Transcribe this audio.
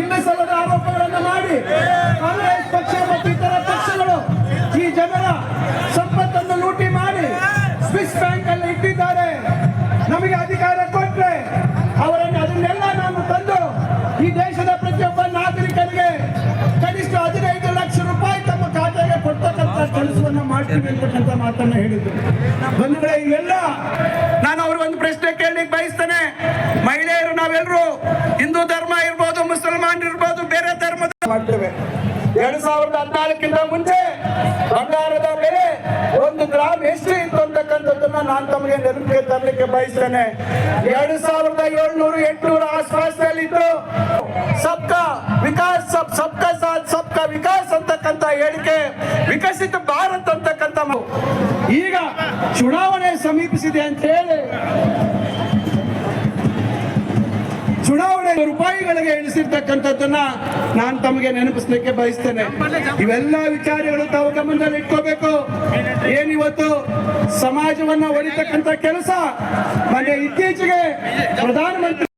ಇಲ್ಲ ಸಲ್ಲದ ಆರೋಪಗಳನ್ನು ಮಾಡಿ ಕಾಂಗ್ರೆಸ್ ಪಕ್ಷ ಮತ್ತು ಇತರ ಪಕ್ಷಗಳು ಈ ಜನರ ಸಂಪತ್ತನ್ನು ಲೂಟಿ ಮಾಡಿ ಸ್ವಿಸ್ ಬ್ಯಾಂಕ್ ಅಲ್ಲಿ ಇಟ್ಟಿದ್ದಾರೆ. ನಮಗೆ ಅಧಿಕಾರ ಕೊಟ್ಟರೆ ಅವರನ್ನು ಅದನ್ನೆಲ್ಲ ನಾನು ತಂದು ಈ ದೇಶದ ಪ್ರತಿಯೊಬ್ಬ ನಾಗರಿಕರಿಗೆ ಕನಿಷ್ಠ ಹದಿನೈದು ಲಕ್ಷ ರೂಪಾಯಿ ತಮ್ಮ ಖಾತೆಗೆ ಕೊಡ್ತಕ್ಕಂಥ ಕೆಲಸವನ್ನು ಮಾಡ್ತೀವಿ ಅಂತಕ್ಕಂಥ ಮಾತನ್ನ ಹೇಳಿದ್ರು. ಬಂದ್ರೆ ಇವೆಲ್ಲ ನಾನು ಅವ್ರಿಗೊಂದು ಪ್ರಶ್ನೆ ಕೇಳಲಿಕ್ಕೆ ಬಯಸ್ತೇನೆ. ಮಹಿಳೆಯರು ನಾವೆಲ್ಲರೂ ಮಾಡ್ತೇವೆ ಎರಡ್ ಸಾವಿರದ ಹದಿನಾಲ್ಕಿಂತ ಮುಂಚೆ ಬಂಗಾರದ ಬೆಲೆ ಒಂದು ಗ್ರಾಮ್ ಎಷ್ಟು ಇತ್ತು ಅಂತಕ್ಕಂಥದ್ದನ್ನ ನಾನು ತಮಗೆ ನೆನಪಿಗೆ ತರಲಿಕ್ಕೆ ಬಯಸ್ತೇನೆ. ಎರಡು ಸಾವಿರದ ಏಳ್ನೂರು ಎಂಟುನೂರ ಆಸ್ಪಾಸ್ನಲ್ಲಿತ್ತು. ಸಬ್ಕಾ ವಿಕಾಸ್, ಸಬ್, ಸಬ್ಕಾ ಸಾಥ್, ಸಬ್ಕಾ ವಿಕಾಸ್ ಅಂತಕ್ಕಂಥ ಹೇಳಿಕೆ ವಿಕಸಿತ ಭಾರತ್ ಅಂತಕ್ಕಂಥ ಈಗ ಚುನಾವಣೆ ಸಮೀಪಿಸಿದೆ ಅಂತ ಹೇಳಿ ಚುನಾವಣೆ ರೂಪಾಯಿಗಳಿಗೆ ಇಳಿಸಿರ್ತಕ್ಕಂಥದ್ದನ್ನ ನಾನು ತಮಗೆ ನೆನಪಿಸ್ಲಿಕ್ಕೆ ಬಯಸ್ತೇನೆ. ಇವೆಲ್ಲ ವಿಚಾರಗಳು ತಾವು ಗಮನದಲ್ಲಿ ಇಟ್ಕೋಬೇಕು. ಏನಿವತ್ತು ಸಮಾಜವನ್ನ ಒಡಿತಕ್ಕಂಥ ಕೆಲಸ? ಮನೆ ಇತ್ತೀಚೆಗೆ ಪ್ರಧಾನಮಂತ್ರಿ